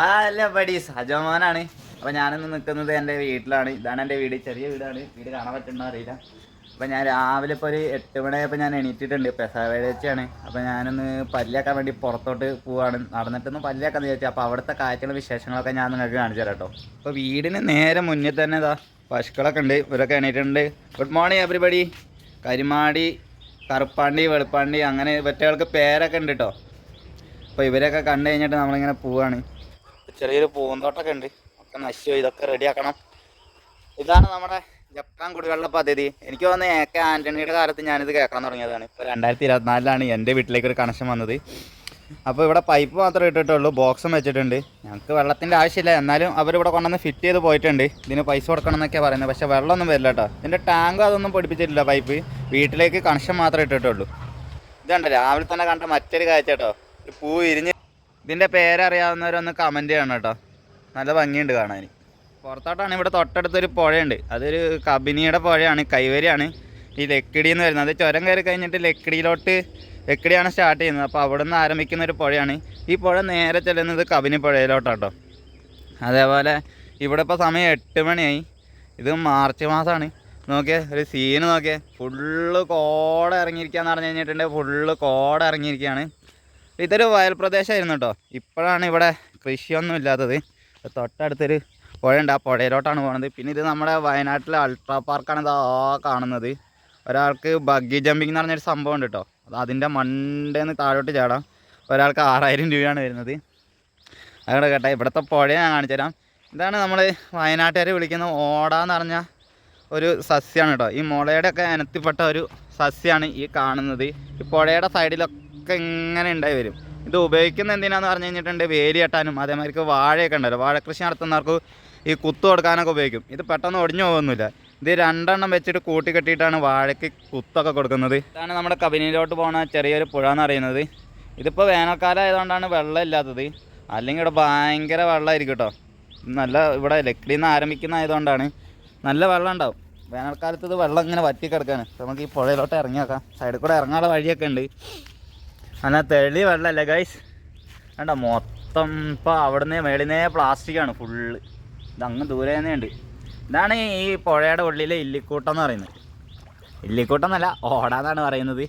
അല്ല ബഡീസ് അജോമോനാണ് അപ്പൊ ഞാനിന്ന് നിൽക്കുന്നത് എന്റെ വീട്ടിലാണ്. ഇതാണ് എന്റെ വീട്. ചെറിയ വീടാണ്. വീട് കാണാൻ പറ്റുന്ന അറിയില്ല. അപ്പൊ ഞാൻ രാവിലെ ഇപ്പോൾ ഒരു എട്ട് മണിയായപ്പോൾ ഞാൻ എണീറ്റിട്ടുണ്ട്. പെസാവേഴച്ചാണ് അപ്പൊ ഞാനൊന്ന് പല്ലിയാക്കാൻ വേണ്ടി പുറത്തോട്ട് പോവാണ്. നടന്നിട്ടൊന്ന് പല്ലിയാക്കാന്ന് വിചാരിച്ചു. അപ്പോൾ അവിടുത്തെ കാഴ്ചകളും വിശേഷങ്ങളൊക്കെ ഞാൻ നിങ്ങൾക്ക് കാണിച്ചു തരാം കേട്ടോ. അപ്പോൾ വീടിന് നേരെ മുന്നിൽ തന്നെ ഇതാ പശുക്കളൊക്കെ ഉണ്ട്. ഇവരൊക്കെ എണീറ്റിട്ടുണ്ട്. ഗുഡ് മോർണിംഗ് എവറിബഡി കരിമാടി കറുപ്പാണ്ടി വെളുപ്പാണ്ടി അങ്ങനെ ഇവറ്റകൾക്ക് പേരൊക്കെ ഉണ്ട് കേട്ടോ. അപ്പോൾ ഇവരൊക്കെ കണ്ടു കഴിഞ്ഞിട്ട് നമ്മളിങ്ങനെ പോവാണ്. ചെറിയൊരു പൂന്തോട്ടമൊക്കെ ഉണ്ട്. ഒക്കെ നശിച്ചു ഇതൊക്കെ റെഡിയാക്കണം ഇതാണ് നമ്മുടെ ജപ്പാൻ കുടിവെള്ള പദ്ധതി. എനിക്ക് തോന്നുന്നത് എ കെ ആന്റണിയുടെ കാലത്ത് ഞാനിത് കേൾക്കാൻ തുടങ്ങിയതാണ്. ഇപ്പോൾ രണ്ടായിരത്തി ഇരുപത്തിനാലിലാണ് എന്റെ വീട്ടിലേക്ക് ഒരു കണക്ഷൻ വന്നത്. അപ്പോൾ ഇവിടെ പൈപ്പ് മാത്രമേ ഇട്ടിട്ടുള്ളൂ ബോക്സും വെച്ചിട്ടുണ്ട്. ഞങ്ങൾക്ക് വെള്ളത്തിന്റെ ആവശ്യമില്ല. എന്നാലും അവരിവിടെ കൊണ്ടുവന്ന് ഫിറ്റ് ചെയ്ത് പോയിട്ടുണ്ട്. ഇതിന് പൈസ കൊടുക്കണം എന്നൊക്കെ പറയുന്നത്. പക്ഷേ വെള്ളമൊന്നും വരില്ല കേട്ടോ. ഇതിന്റെ ടാങ്ക് അതൊന്നും പിടിപ്പിച്ചിട്ടില്ല പൈപ്പ് വീട്ടിലേക്ക് കണക്ഷൻ മാത്രമേ ഇട്ടിട്ടുള്ളൂ. ഇതുണ്ട് രാവിലെ തന്നെ കണ്ട മറ്റൊരു കാഴ്ച കേട്ടോ. പൂ ഇരിഞ്ഞ് ഇതിന്റെ പേരറിയാവുന്നവരൊന്ന് കമന്റ് ചെയ്യണം കേട്ടോ. നല്ല ഭംഗിയുണ്ട് കാണാൻ. പുറത്തോട്ടാണ് ഇവിടെ തൊട്ടടുത്തൊരു പുഴയുണ്ട്. അതൊരു കബിനിയുടെ പുഴയാണ് കൈവരിയാണ്. ഈ ലക്കിടി എന്ന് വരുന്നത്. ചുരം കയറി കഴിഞ്ഞിട്ട് ലക്കിടിയിലോട്ട് ലക്കിടിയാണ് സ്റ്റാർട്ട് ചെയ്യുന്നത്. അപ്പോൾ അവിടെ നിന്ന് ആരംഭിക്കുന്ന ഒരു പുഴയാണ്. ഈ പുഴ നേരെ ചെല്ലുന്നത് കബിനി പുഴയിലോട്ടാട്ടോ. അതേപോലെ ഇവിടെ ഇപ്പോൾ സമയം എട്ട് മണിയായി. ഇത് മാർച്ച് മാസമാണ്. നോക്കിയേ ഒരു സീന് നോക്കിയേ. ഫുള്ള് കോട ഇറങ്ങിയിരിക്കുകയെന്ന് പറഞ്ഞു കഴിഞ്ഞിട്ടുണ്ടെങ്കിൽ ഫുള്ള് കോട ഇറങ്ങിയിരിക്കുകയാണ്. ഇതൊരു വയൽ പ്രദേശമായിരുന്നു കേട്ടോ ഇപ്പോഴാണ് ഇവിടെ കൃഷിയൊന്നും ഇല്ലാത്തത്. തൊട്ടടുത്തൊരു പുഴയുണ്ട്. ആ പുഴയിലോട്ടാണ് പോകുന്നത് പിന്നെ ഇത് നമ്മുടെ വയനാട്ടിലെ അൾട്രാ പാർക്കാണ് ഇതാ കാണുന്നത്. ഒരാൾക്ക് ബഗ്ഗി ജമ്പിങ് എന്ന് പറഞ്ഞൊരു സംഭവം ഉണ്ട് കേട്ടോ അത് അതിന്റെ മണ്ടേന്ന് താഴോട്ട് ചാടാം. ഒരാൾക്ക് ആറായിരം രൂപയാണ് വരുന്നത്. അതുകൊണ്ട് കേട്ടെ. ഇവിടുത്തെ പുഴ ഞാൻ കാണിച്ചു തരാം. ഇതാണ് നമ്മൾ വയനാട്ടുകാർ വിളിക്കുന്ന ഓട എന്ന് പറഞ്ഞ ഒരു സസ്യമാണ് കേട്ടോ ഈ മുളയുടെ ഒക്കെ ഇനത്തിൽപ്പെട്ട ഒരു സസ്യമാണ് ഈ കാണുന്നത്. ഈ പുഴയുടെ സൈഡിലൊക്കെ ഇങ്ങനെ ഉണ്ടായി വരും. ഇത് ഉപയോഗിക്കുന്ന എന്തിനാന്ന് പറഞ്ഞു കഴിഞ്ഞിട്ടുണ്ടെങ്കിൽ വേലി കെട്ടാനും അതേമാതിരിക്ക് വാഴയൊക്കെ ഉണ്ടല്ലോ. വാഴ കൃഷി നടത്തുന്നവർക്ക് ഈ കുത്തു കൊടുക്കാനൊക്കെ ഉപയോഗിക്കും. ഇത് പെട്ടെന്ന് ഒടിഞ്ഞു പോകുന്നില്ല. ഇത് രണ്ടെണ്ണം വെച്ചിട്ട് കൂട്ടി കെട്ടിയിട്ടാണ് വാഴയ്ക്ക് കുത്തൊക്കെ കൊടുക്കുന്നത്. ഇതാണ് നമ്മുടെ കബനിയിലോട്ട് പോകുന്ന ചെറിയൊരു പുഴ എന്ന് പറയുന്നത്. ഇതിപ്പോൾ വേനൽക്കാലം ആയതുകൊണ്ടാണ് വെള്ളം ഇല്ലാത്തത്. അല്ലെങ്കിൽ ഇവിടെ ഭയങ്കര വെള്ളമായിരിക്കും കേട്ടോ. നല്ല ഇവിടെ ലക്കിടിയിൽ നിന്ന് ആരംഭിക്കുന്ന ആയതുകൊണ്ടാണ് നല്ല വെള്ളം ഉണ്ടാവും. വേനൽക്കാലത്ത് ഇത് വെള്ളം ഇങ്ങനെ വറ്റി കിടക്കാണ് നമുക്ക് ഈ പുഴയിലോട്ട് ഇറങ്ങി നോക്കാം സൈഡിൽ കൂടെ ഇറങ്ങാനുള്ള വഴിയൊക്കെ ഉണ്ട്. എന്നാൽ തെളി വെള്ളമല്ലേ ഗൈസ് വേണ്ട മൊത്തം ഇപ്പോൾ അവിടുന്ന് മേളിന്നേ പ്ലാസ്റ്റിക്കാണ് ഫുള്ള് ഇത് അങ്ങ് ദൂരെ തന്നെ ഉണ്ട്. ഇതാണ് ഈ പുഴയുടെ ഉള്ളിലെ ഇല്ലിക്കൂട്ടം എന്ന് പറയുന്നത്. ഇല്ലിക്കൂട്ടം എന്നല്ല ഓട എന്നാണ് പറയുന്നത്.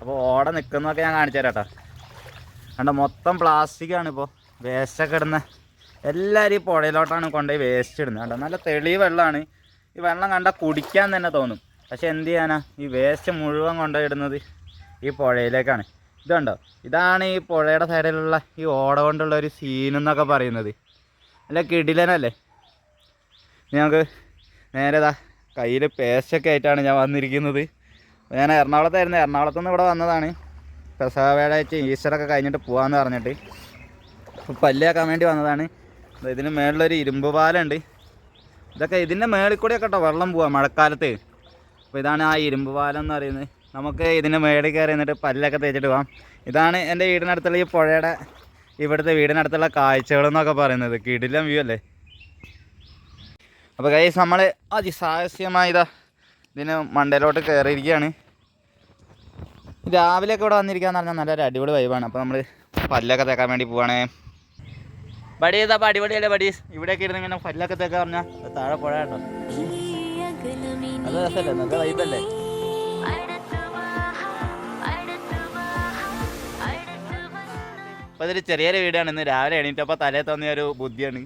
അപ്പോൾ ഓട നിൽക്കുന്നതൊക്കെ ഞാൻ കാണിച്ചു തരാം കേട്ടോ കണ്ട മൊത്തം പ്ലാസ്റ്റിക്കാണ് ഇപ്പോൾ വേസ്റ്റൊക്കെ ഇടുന്ന. എല്ലാവരും ഈ പുഴയിലോട്ടാണ് കൊണ്ടുപോയി വേസ്റ്റ് ഇടുന്നത് കണ്ടോ നല്ല തെളി വെള്ളമാണ്. ഈ വെള്ളം കണ്ടാൽ കുടിക്കാൻ തന്നെ തോന്നും. പക്ഷെ എന്ത് ചെയ്യാനാ? ഈ വേസ്റ്റ് മുഴുവൻ കൊണ്ടുപോയി ഇടുന്നത് ഈ പുഴയിലേക്കാണ്. ഇതുണ്ടോ? ഇതാണ് ഈ പുഴയുടെ സൈഡിലുള്ള ഈ ഓട കൊണ്ടുള്ള ഒരു സീൻ എന്നൊക്കെ പറയുന്നത്. അല്ല കിടിലനല്ലേ? ഞങ്ങൾക്ക് നേരെ ഇതാ കയ്യിൽ പേസ്റ്റൊക്കെ ആയിട്ടാണ് ഞാൻ വന്നിരിക്കുന്നത്. ഞാൻ എറണാകുളത്തായിരുന്നു എറണാകുളത്ത് നിന്ന് ഇവിടെ വന്നതാണ്. പെസവേഴാഴ്ച ഈസ്റ്ററൊക്കെ കഴിഞ്ഞിട്ട് പോകാമെന്ന് പറഞ്ഞിട്ട്. പല്ലിയാക്കാൻ വേണ്ടി വന്നതാണ്. ഇതിന് മേളിലൊരു ഇരുമ്പ് പാലുണ്ട്. ഇതൊക്കെ ഇതിന്റെ മേളിൽ കൂടെയൊക്കെ കേട്ടോ വെള്ളം പോവാം മഴക്കാലത്ത്. അപ്പോൾ ഇതാണ് ആ ഇരുമ്പ് പാലം എന്ന് പറയുന്നത്. നമുക്ക് ഇതിന്റെ മേടി കയറി എന്നിട്ട് പല്ലൊക്കെ തേച്ചിട്ട് പോകാം ഇതാണ് എന്റെ വീടിനടുത്തുള്ള ഈ പുഴയുടെ ഇവിടുത്തെ വീടിനടുത്തുള്ള കാഴ്ചകൾ എന്നൊക്കെ പറയുന്നത്. കിടിലം വ്യൂ അല്ലേ? അപ്പോൾ കൈസ് നമ്മൾ അതിസാഹസ്യമായ ഇതാ ഇതിന് മണ്ടയിലോട്ട് കയറിയിരിക്കുകയാണ്. രാവിലെയൊക്കെ ഇവിടെ വന്നിരിക്കുകയെന്ന് പറഞ്ഞാൽ നല്ലൊരു അടിപൊളി വൈബാണ് അപ്പോൾ നമ്മൾ പല്ലൊക്കെ തേക്കാൻ വേണ്ടി പോവാണ്. ബടി ഏതാ അപ്പോൾ അടിപൊളിയല്ലേ പടി ഇവിടെയൊക്കെ ഇരുന്ന് ഇങ്ങനെ പല്ലൊക്കെ തേക്കാൻ പറഞ്ഞാൽ താഴെ പുഴ കേട്ടോ അത് രസമല്ലേ? നല്ല വൈബല്ലേ അപ്പോൾ ഇതൊരു ചെറിയൊരു വീഡിയോ ആണ്. ഇന്ന് രാവിലെ എണീറ്റപ്പോൾ തലേ തോന്നിയ ഒരു ബുദ്ധിയാണ്.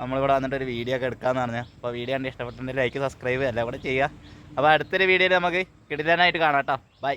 നമ്മളിവിടെ വന്നിട്ട് ഒരു വീഡിയോ ഒക്കെ എടുക്കാമെന്ന് പറഞ്ഞാൽ അപ്പോൾ വീഡിയോ കണ്ട് ഇഷ്ടപ്പെട്ടിട്ടുണ്ടെങ്കിൽ ലൈക്ക് സബ്സ്ക്രൈബ് എല്ലാം കൂടെ ചെയ്യുക. അപ്പോൾ അടുത്തൊരു വീഡിയോയിൽ നമുക്ക് കിടിലാനായിട്ട് കാണാം കേട്ടോ. ബൈ